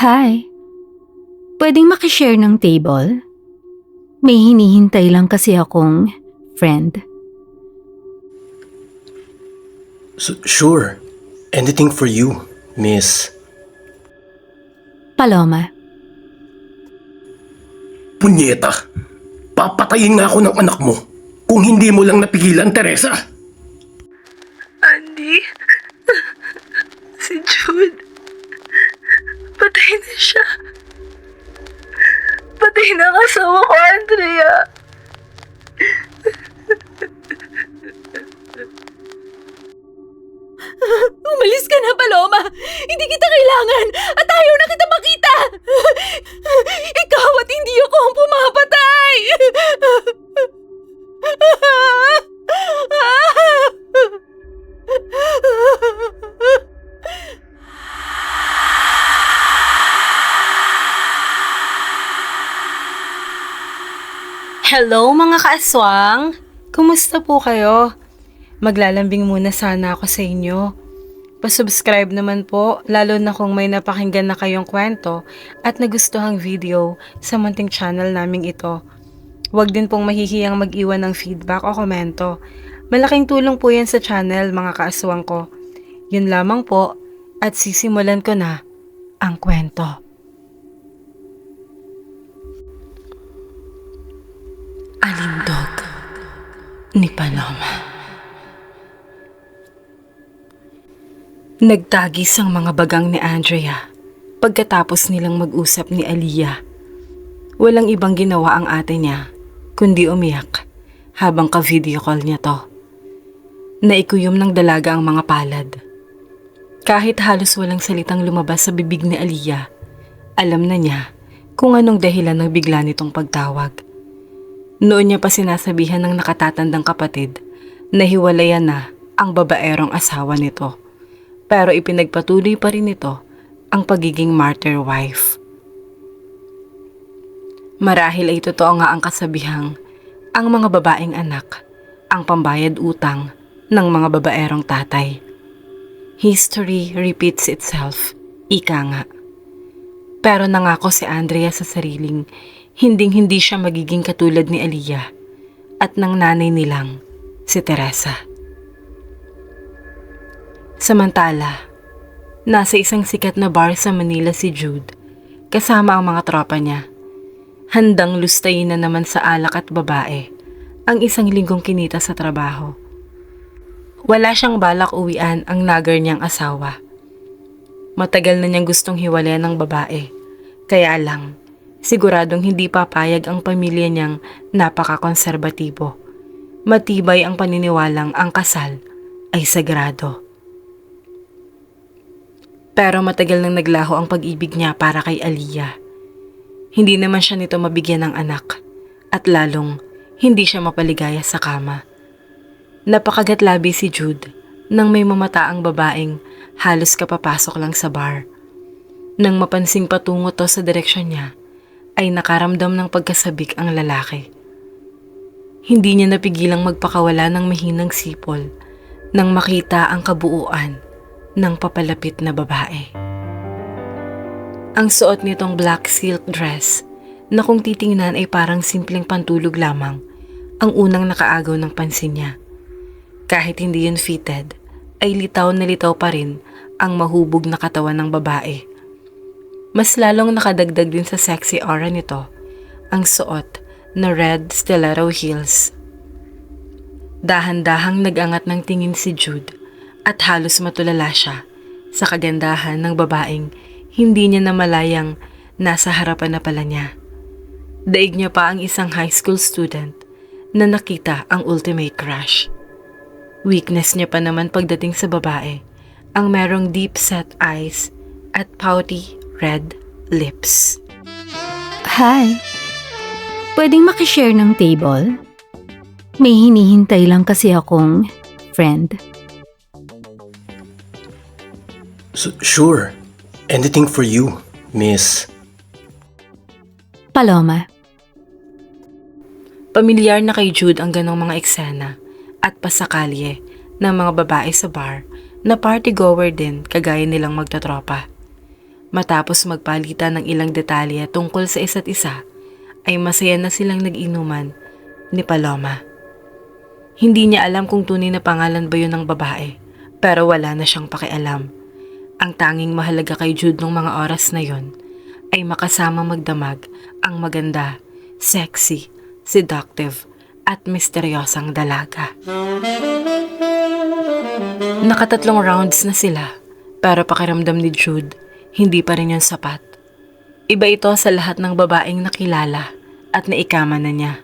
Hi. Pwedeng makishare ng table? May hinihintay lang kasi akong friend. S- sure. Anything for you, miss. Paloma. Punyeta! Papatayin nga ako ng anak mo kung hindi mo lang napigilan, Teresa! Andy? si Jude. Siya. Patay na ang asawa ko, Andrea. Hello mga kaaswang! Kumusta po kayo? Maglalambing muna sana ako sa inyo. Pasubscribe naman po, lalo na kung may napakinggan na kayong kwento at nagustuhang video sa munting channel naming ito. Huwag din pong mahihiyang mag-iwan ng feedback o komento. Malaking tulong po yan sa channel mga kaaswang ko. Yun lamang po at sisimulan ko na ang kwento. Ni Paloma. Nagtagis ang mga bagang ni Andrea pagkatapos nilang mag-usap ni Aliyah. Walang ibang ginawa ang ate niya kundi umiyak habang ka-video call niya to. Naikuyom ng dalaga ang mga palad. Kahit halos walang salitang lumabas sa bibig ni Aliyah, alam na niya kung anong dahilan ng bigla nitong pagtawag. Noon niya pa sinasabihan ng nakatatandang kapatid na hiwalayan na ang babaerong asawa nito. Pero ipinagpatuloy pa rin nito ang pagiging martyr wife. Marahil ay totoo nga ang kasabihang ang mga babaeng anak ang pambayad utang ng mga babaerong tatay. History repeats itself, ika nga. Pero nangako si Andrea sa sariling hinding-hindi siya magiging katulad ni Aliyah at ng nanay nilang si Teresa. Samantala, nasa isang sikat na bar sa Manila si Jude kasama ang mga tropa niya. Handang lustayin na naman sa alak at babae ang isang linggong kinita sa trabaho. Wala siyang balak uwian ang nagar niyang asawa. Matagal na niyang gustong hiwalayan ng babae. Kaya lang, Siguradong hindi papayag ang pamilya niyang napaka-konserbatibo. Matibay ang paniniwalang ang kasal ay sagrado. Pero matagal nang naglaho ang pag-ibig niya para kay Aliyah. Hindi naman siya nito mabigyan ng anak at lalong hindi siya mapaligaya sa kama. Napakagatlabi si Jude nang may mamataang babaeng halos kapapasok lang sa bar. Nang mapansing patungo to sa direksyon niya, ay nakaramdam ng pagkasabik ang lalaki. Hindi niya napigilang magpakawala ng mahinang sipol nang makita ang kabuuan ng papalapit na babae. Ang suot nitong black silk dress na kung titingnan ay parang simpleng pantulog lamang ang unang nakaagaw ng pansin niya. Kahit hindi yun fitted, ay litaw na litaw pa rin ang mahubog na katawan ng babae mas lalong nakadagdag din sa sexy aura nito ang suot na red stiletto heels. Dahan-dahang nagangat ng tingin si Jude at halos matulala siya sa kagandahan ng babaeng hindi niya namalayang nasa harapan na pala niya. Daig niya pa ang isang high school student na nakita ang ultimate crush. Weakness niya pa naman pagdating sa babae ang merong deep set eyes at pouty red lips. Hi. Pwedeng makishare ng table? May hinihintay lang kasi akong friend. S- sure. Anything for you, miss. Paloma. Pamilyar na kay Jude ang ganong mga eksena at pasakalye ng mga babae sa bar na party goer din kagaya nilang magtatropa. Matapos magpalitan ng ilang detalye tungkol sa isa't isa, ay masaya na silang nag-inuman ni Paloma. Hindi niya alam kung tunay na pangalan ba yun ng babae, pero wala na siyang pakialam. Ang tanging mahalaga kay Jude nung mga oras na yon ay makasama magdamag ang maganda, sexy, seductive, at misteryosang dalaga. Nakatatlong rounds na sila, pero pakiramdam ni Jude, hindi pa rin yun sapat. Iba ito sa lahat ng babaeng nakilala at naikama na niya.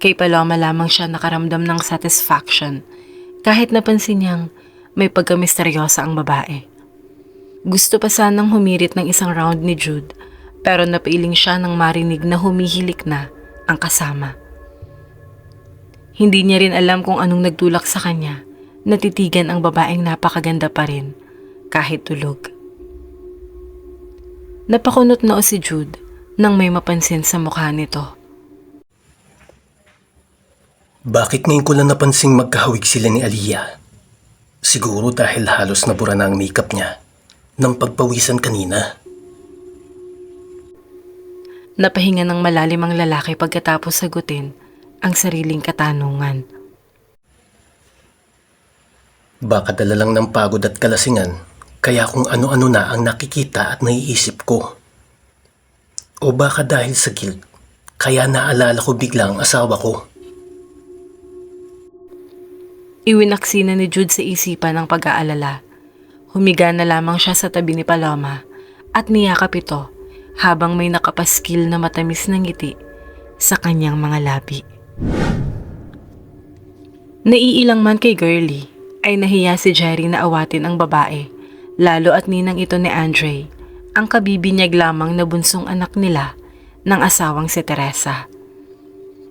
Kay Paloma lamang siya nakaramdam ng satisfaction kahit napansin niyang may pagkamisteryosa ang babae. Gusto pa sanang humirit ng isang round ni Jude pero napailing siya nang marinig na humihilik na ang kasama. Hindi niya rin alam kung anong nagtulak sa kanya natitigan ang babaeng napakaganda pa rin kahit tulog. Napakunot noo si Jude nang may mapansin sa mukha nito. Bakit ngayon ko lang napansing magkahawig sila ni Aliyah? Siguro dahil halos nabura na ang makeup niya ng pagpawisan kanina. Napahinga ng malalim ang lalaki pagkatapos sagutin ang sariling katanungan. Baka dala lang ng pagod at kalasingan, kaya kung ano-ano na ang nakikita at naiisip ko. O baka dahil sa guilt, kaya naalala ko bigla ang asawa ko. Iwinaksi na ni Jude sa isipan ng pag-aalala. Humiga na lamang siya sa tabi ni Paloma at niyakap ito habang may nakapaskil na matamis na ngiti sa kanyang mga labi. Naiilang man kay Girlie ay nahiya si Jerry na awatin ang babae, lalo at ninang ito ni Andre, ang kabibinyag lamang na bunsong anak nila ng asawang si Teresa.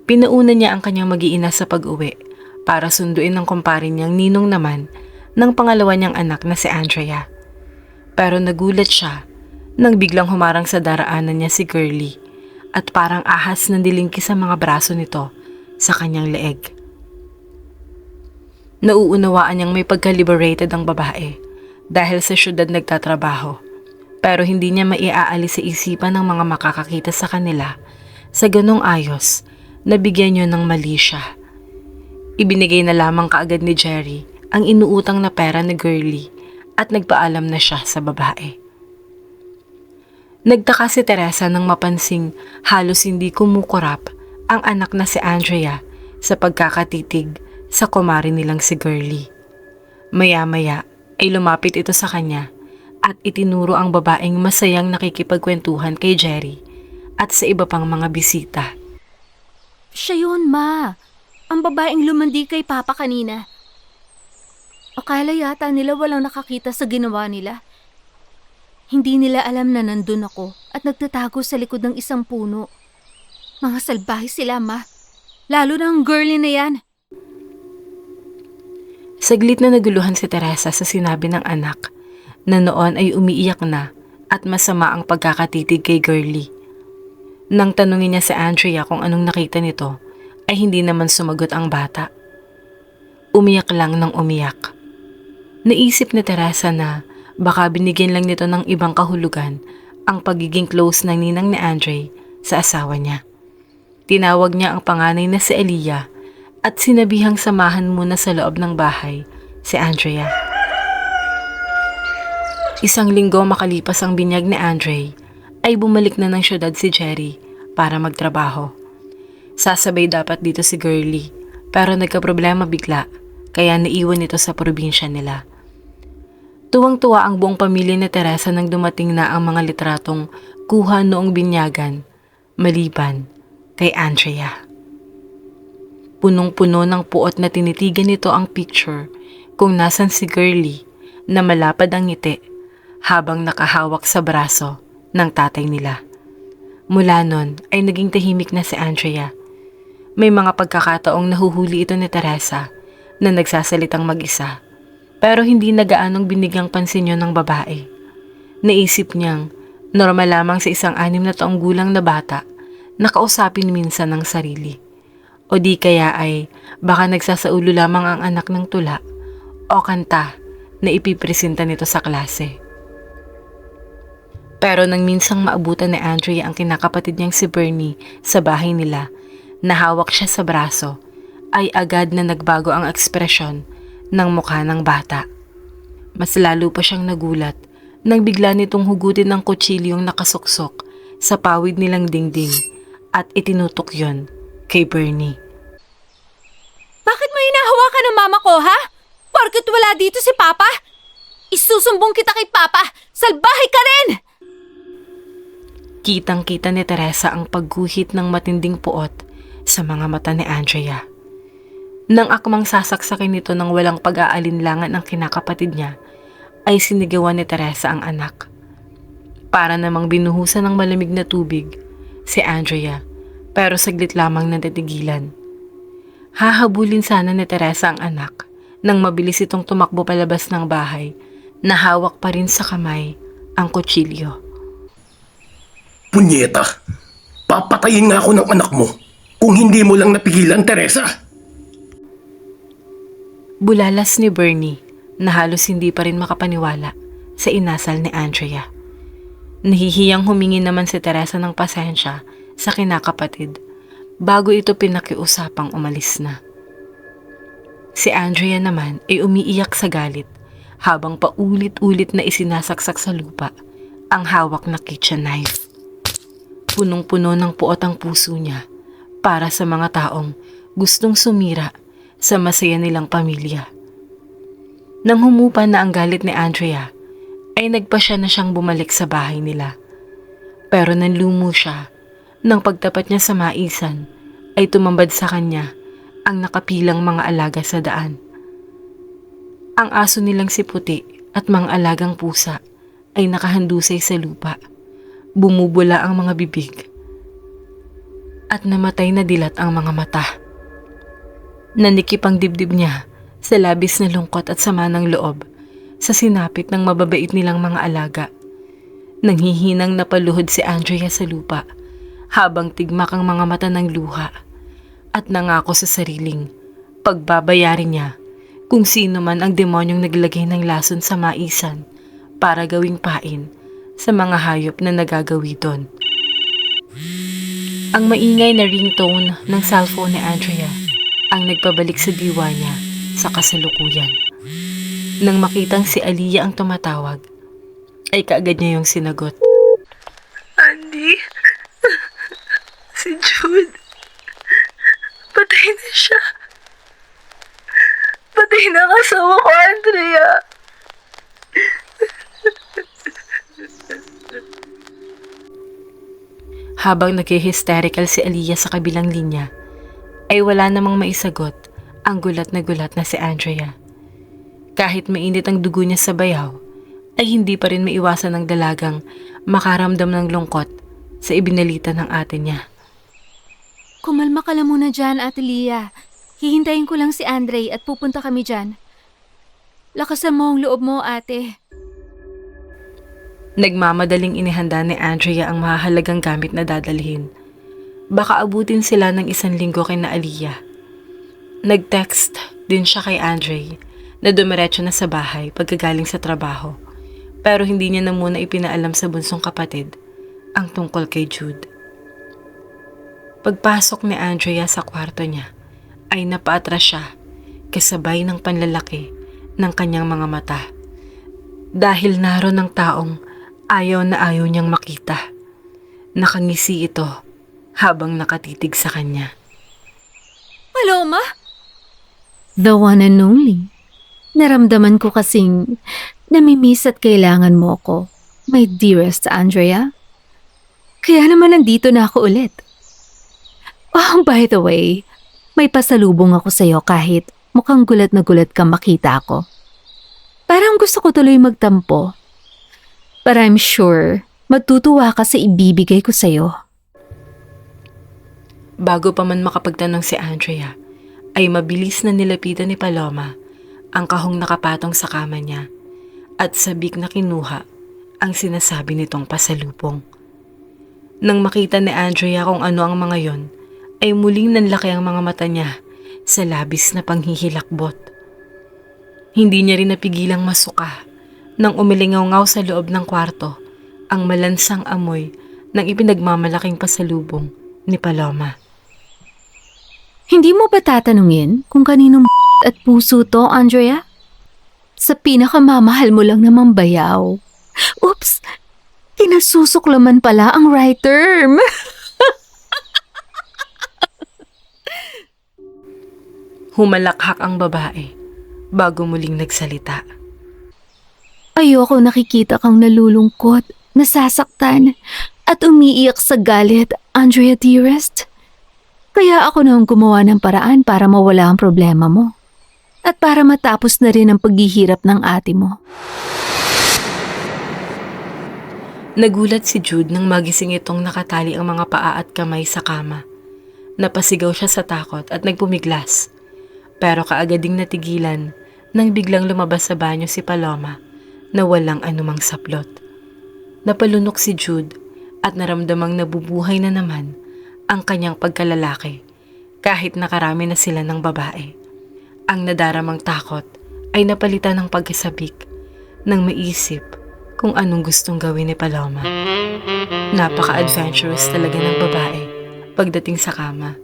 Pinauna niya ang kanyang mag-iina sa pag-uwi para sunduin ng kumpare niyang ninong naman ng pangalawa niyang anak na si Andrea. Pero nagulat siya nang biglang humarang sa daraanan niya si Girlie at parang ahas na dilingki sa mga braso nito sa kanyang leeg. Nauunawaan niyang may pagka-liberated ang babae dahil sa syudad nagtatrabaho pero hindi niya maiaalis sa isipan ng mga makakakita sa kanila sa ganong ayos na bigyan niyo ng mali siya. Ibinigay na lamang kaagad ni Jerry ang inuutang na pera ni Girlie at nagpaalam na siya sa babae. Nagtaka si Teresa nang mapansing halos hindi kumukurap ang anak na si Andrea sa pagkakatitig sa kumari nilang si Girlie. Maya-maya ay lumapit ito sa kanya at itinuro ang babaeng masayang nakikipagkwentuhan kay Jerry at sa iba pang mga bisita. Siya yun, ma. Ang babaeng lumandi kay Papa kanina. Akala yata nila walang nakakita sa ginawa nila. Hindi nila alam na nandun ako at nagtatago sa likod ng isang puno. Mga salbahe sila, ma. Lalo na ang girlie na yan. Saglit na naguluhan si Teresa sa sinabi ng anak na noon ay umiiyak na at masama ang pagkakatitig kay Girlie. Nang tanungin niya si Andrea kung anong nakita nito, ay hindi naman sumagot ang bata. Umiyak lang ng umiyak. Naisip ni Teresa na baka binigyan lang nito ng ibang kahulugan ang pagiging close ng ninang ni Andre sa asawa niya. Tinawag niya ang panganay na si Elia at sinabihang samahan muna sa loob ng bahay si Andrea. Isang linggo makalipas ang binyag ni Andre, ay bumalik na ng syudad si Jerry para magtrabaho. Sasabay dapat dito si Girlie, pero nagka-problema bigla, kaya naiwan ito sa probinsya nila. Tuwang-tuwa ang buong pamilya ni Teresa nang dumating na ang mga litratong kuha noong binyagan, maliban kay Andrea. Punong-puno ng puot na tinitigan nito ang picture kung nasan si Girlie na malapad ang ngiti habang nakahawak sa braso ng tatay nila. Mula nun ay naging tahimik na si Andrea. May mga pagkakataong nahuhuli ito ni Teresa na nagsasalitang mag-isa pero hindi na gaanong binigyang pansin yun ng babae. Naisip niyang normal lamang sa isang anim na taong gulang na bata na kausapin minsan ng sarili. O di kaya ay baka nagsasaulo lamang ang anak ng tula o kanta na ipipresenta nito sa klase. Pero nang minsang maabutan ni Andrea ang kinakapatid niyang si Bernie sa bahay nila, nahawak siya sa braso, ay agad na nagbago ang ekspresyon ng mukha ng bata. Mas lalo pa siyang nagulat nang bigla nitong hugutin ng kutsilyong nakasuksok sa pawid nilang dingding at itinutok yon kay Bernie. Bakit mo hinahawakan ng mama ko, ha? Porket wala dito si Papa? Isusumbong kita kay Papa! Salbahe ka rin! Kitang-kita ni Teresa ang pagguhit ng matinding puot sa mga mata ni Andrea. Nang akmang sasaksakin nito ng walang pag-aalinlangan ang kinakapatid niya, ay sinigawan ni Teresa ang anak. Para namang binuhusan ng malamig na tubig si Andrea, pero saglit lamang natitigilan. Hahabulin sana ni Teresa ang anak nang mabilis itong tumakbo palabas ng bahay na hawak pa rin sa kamay ang kutsilyo. Punyeta, papatayin nga ako ng anak mo kung hindi mo lang napigilan, Teresa. Bulalas ni Bernie na halos hindi pa rin makapaniwala sa inasal ni Andrea. Nahihiyang humingi naman si Teresa ng pasensya sa kinakapatid bago ito pinakiusapang umalis na. Si Andrea naman ay umiiyak sa galit habang paulit-ulit na isinasaksak sa lupa ang hawak na kitchen knife. Punong-puno ng puot ang puso niya para sa mga taong gustong sumira sa masaya nilang pamilya. Nang humupa na ang galit ni Andrea, ay nagpa siya na siyang bumalik sa bahay nila. Pero nanlumo siya, nang pagtapat niya sa maisan, ay tumambad sa kanya ang nakapilang mga alaga sa daan. Ang aso nilang si Puti at mga alagang pusa ay nakahandusay sa lupa. Bumubula ang mga bibig. At namatay na dilat ang mga mata. Nanikip ang dibdib niya sa labis na lungkot at sama ng loob sa sinapit ng mababait nilang mga alaga. Nanghihinang napaluhod si Andrea sa lupa habang tigmak ang mga mata ng luha at nangako sa sariling pagbabayarin niya kung sino man ang demonyong naglagay ng lason sa maisan para gawing pain sa mga hayop na nagagawi doon. Ang maingay na ringtone ng cellphone ni Andrea ang nagpabalik sa diwa niya sa kasalukuyan. Nang makitang si Aliyah ang tumatawag, ay kaagad niya yung sinagot. Andy? Si Jude. Patay na siya. Patay na ang asawa ko, Andrea. Habang nag-hysterical si Aliyah sa kabilang linya, ay wala namang maisagot ang gulat na gulat na si Andrea. Kahit mainit ang dugo niya sa bayaw, ay hindi pa rin maiwasan ng dalagang makaramdam ng lungkot sa ibinalita ng ate niya. Kumalma ka lang muna dyan, Ate Lia. Hihintayin ko lang si Andre at pupunta kami dyan. Lakasan mo ang loob mo, ate. Nagmamadaling inihanda ni Andrea ang mahalagang gamit na dadalhin. Baka abutin sila ng isang linggo kay na Aliyah. Nag-text din siya kay Andre na dumiretso na sa bahay pagkagaling sa trabaho. Pero hindi niya na muna ipinaalam sa bunsong kapatid ang tungkol kay Jude. Pagpasok ni Andrea sa kwarto niya ay napaatras siya kasabay ng panlalaki ng kanyang mga mata. Dahil naroon ng taong ayaw na ayaw niyang makita. Nakangisi ito habang nakatitig sa kanya. Paloma? The one and only. Naramdaman ko kasing namimiss at kailangan mo ko, my dearest Andrea. Kaya naman nandito na ako ulit. Oh, by the way, may pasalubong ako sa'yo kahit mukhang gulat na gulat kang makita ako. Parang gusto ko tuloy magtampo. But I'm sure matutuwa ka sa ibibigay ko sa'yo. Bago pa man makapagtanong si Andrea, ay mabilis na nilapitan ni Paloma ang kahong nakapatong sa kama niya at sabik na kinuha ang sinasabi nitong pasalubong. Nang makita ni Andrea kung ano ang mga yon, ay muling nanlaki ang mga mata niya sa labis na panghihilakbot. Hindi niya rin napigilang masuka nang umilingaw sa loob ng kwarto ang malansang amoy ng ipinagmamalaking pasalubong ni Paloma. Hindi mo ba tatanungin kung kaninong at puso to, Andrea? Sa pinakamamahal mo lang naman bayaw. Oops! Kinasusuklaman pala ang right term. Humalakhak ang babae bago muling nagsalita. Ayoko nakikita kang nalulungkot, nasasaktan, at umiiyak sa galit, Andrea dearest. Kaya ako nang gumawa ng paraan para mawala ang problema mo. At para matapos na rin ang paghihirap ng ate mo. Nagulat si Jude nang magising itong nakatali ang mga paa at kamay sa kama. Napasigaw siya sa takot at nagpumiglas. Pero kaagad ding natigilan nang biglang lumabas sa banyo si Paloma na walang anumang saplot. Napalunok si Jude at naramdamang nabubuhay na naman ang kanyang pagkalalaki kahit nakarami na sila ng babae. Ang nadaramang takot ay napalitan ng pagkasabik nang maisip kung anong gustong gawin ni Paloma. Napaka-adventurous talaga ng babae pagdating sa kama.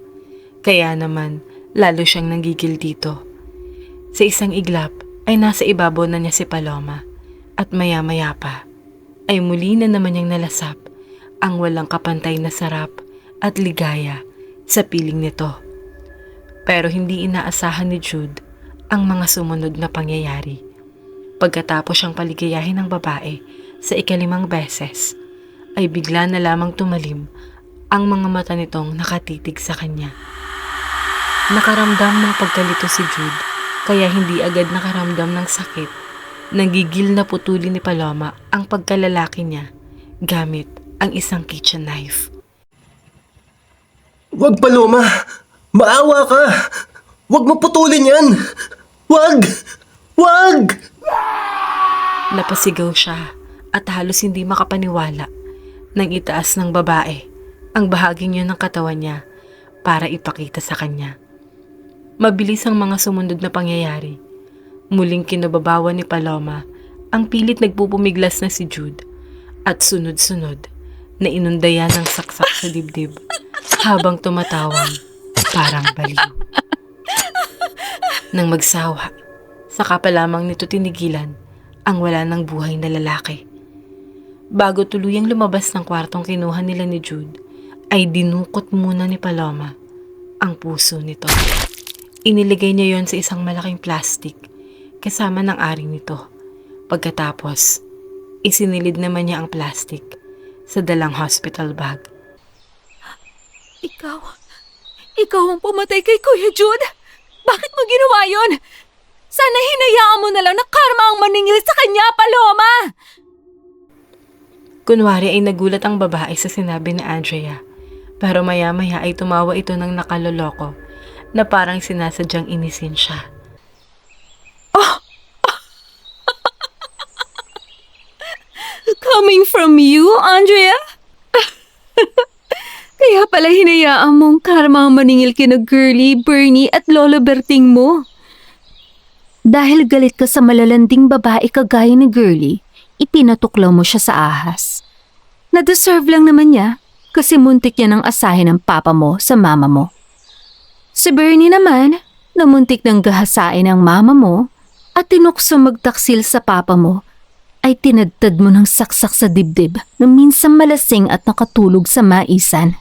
Kaya naman, lalo siyang nanggigil dito. Sa isang iglap ay nasa ibabaw na niya si Paloma at maya-maya pa ay muli na naman niyang nalasap ang walang kapantay na sarap at ligaya sa piling nito. Pero hindi inaasahan ni Jude ang mga sumunod na pangyayari. Pagkatapos siyang paligayahin ng babae sa ikalimang beses, ay bigla na lamang tumalim ang mga mata nitong nakatitig sa kanya. Nakaramdam ng pagkalito si Jude kaya hindi agad nakaramdam ng sakit. Nagigil na putuli ni Paloma ang pagkalalaki niya gamit ang isang kitchen knife. Wag, Paloma! Maawa ka! Wag mo putulin yan! Wag! Wag! Napasigaw siya at halos hindi makapaniwala nang itaas ng babae ang bahaging yun ng katawan niya para ipakita sa kanya. Mabilis ang mga sumunod na pangyayari. Muling kinubabawan ni Paloma ang pilit nagpupumiglas na si Jude at sunod-sunod na inundayan ng saksak sa dibdib habang tumatawang parang baliw. Nang magsawa, saka pa lamang nito tinigilan ang wala ng buhay na lalaki. Bago tuluyang lumabas ng kwartong kinuha nila ni Jude, ay dinukot muna ni Paloma ang puso nito. Iniligay niya yon sa isang malaking plastic kasama ng aring nito. Pagkatapos, isinilid naman niya ang plastic sa dalang hospital bag. Ikaw, ikaw ang pumatay kay Kuya Jude. Bakit mo ginawa yon? Sana hinayaan mo na lang na karma ang maningil sa kanya, Paloma! Kunwari ay nagulat ang babae sa sinabi ni Andrea. Pero maya-maya ay tumawa ito ng nakaloloko na parang sinasadyang inisin siya. Coming from you, Andrea? Kaya pala hinayaan mong karma maningil kina Girlie, Bernie at Lolo Berting mo. Dahil galit ka sa malalanding babae kagaya ni Girlie, ipinatuklaw mo siya sa ahas. Na-deserve lang naman niya kasi muntik niya ng asahin ng papa mo sa mama mo. Si Bernie naman, namuntik ng gahasain ng mama mo at tinukso magtaksil sa papa mo ay tinadtad mo ng saksak sa dibdib na minsan malasing at nakatulog sa maisan.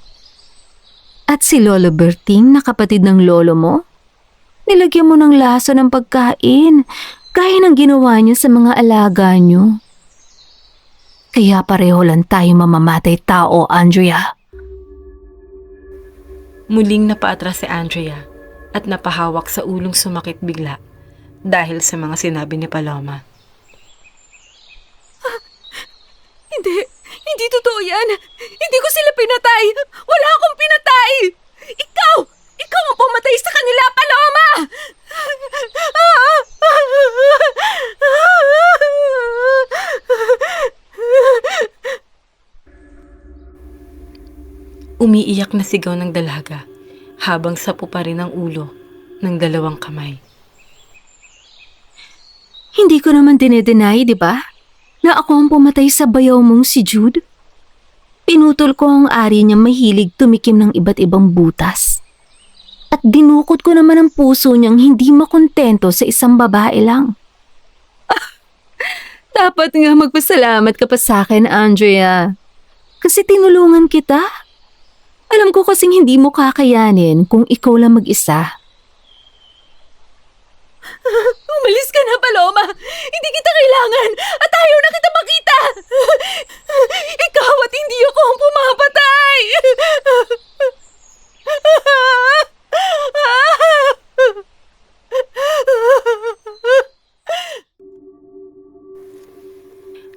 At si Lolo Berting na kapatid ng lolo mo, nilagyan mo ng laso ng pagkain gaya ng ginawa niyo sa mga alaga niyo. Kaya pareho lang tayo mamamatay tao, Andrea. Muling napaatras si Andrea at napahawak sa ulong sumakit bigla dahil sa mga sinabi ni Paloma. Hindi, hindi totoo yan. Hindi ko sila pinatay. Wala akong pinatay. Ikaw! Ikaw ang pumatay sa kanila, Paloma! Umiiyak na sigaw ng dalaga habang sapo pa rin ang ulo ng dalawang kamay. Hindi ko naman dinedenay, di ba? na ako ang pumatay sa bayaw mong si Jude? Pinutol ko ang ari niya mahilig tumikim ng iba't ibang butas. At dinukot ko naman ang puso niyang hindi makontento sa isang babae lang. Ah, dapat nga magpasalamat ka pa sa akin, Andrea. Kasi tinulungan kita. Alam ko kasing hindi mo kakayanin kung ikaw lang mag-isa. Umalis ka na, Paloma! Hindi kita kailangan at ayaw na kita makita! Ikaw at hindi ako ang pumapatay!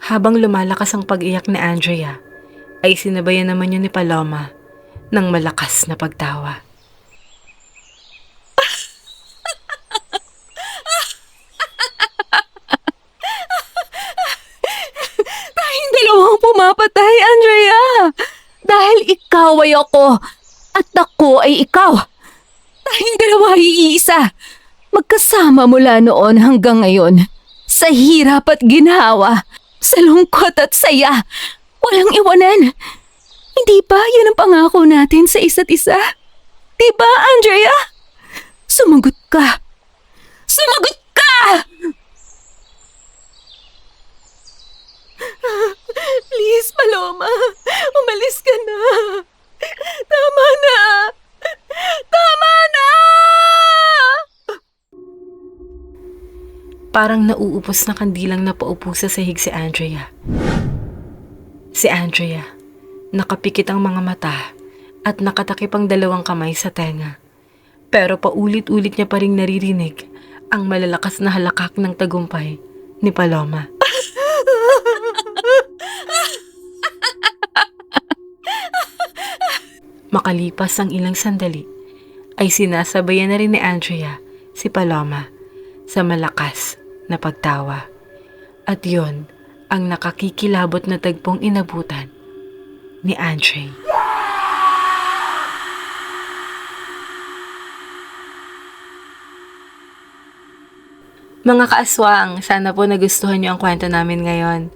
Habang lumalakas ang pag-iyak ni Andrea, ay sinabayan naman yun ni Paloma ng malakas na pagtawa. Tayong dalawang pumapatay, Andrea! Dahil ikaw ay ako at ako ay ikaw. Tayong dalawa ay iisa. Magkasama mula noon hanggang ngayon. Sa hirap at ginawa. Sa lungkot at saya. Walang iwanan. Hindi ba yan ang pangako natin sa isa't isa? Di ba, Andrea? Sumagot ka. Sumagot ka! Please, Paloma. Umalis ka na. Tama na. Tama na! Parang nauupos na kandilang napaupo sa sahig si Andrea. Si Andrea, nakapikit ang mga mata at nakatakip ang dalawang kamay sa tenga. Pero paulit-ulit niya pa rin naririnig ang malalakas na halakak ng tagumpay ni Paloma. Makalipas ang ilang sandali, ay sinasabayan na rin ni Andrea si Paloma sa malakas na pagtawa. At yon ang nakakikilabot na tagpong inabutan ni Andre. Mga kaaswang, sana po nagustuhan niyo ang kwento namin ngayon.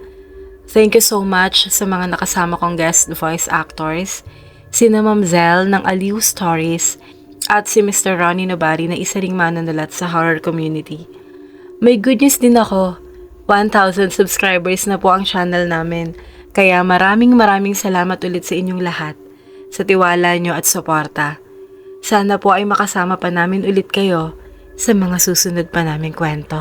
Thank you so much sa mga nakasama kong guest voice actors, sina Ma'am Zell ng Aliw Stories at si Mr. Ronnie Nobari na isa ring mananulat sa horror community. May good news din ako. 1,000 subscribers na po ang channel namin. Kaya maraming maraming salamat ulit sa inyong lahat sa tiwala nyo at suporta. Sana po ay makasama pa namin ulit kayo sa mga susunod pa naming kwento.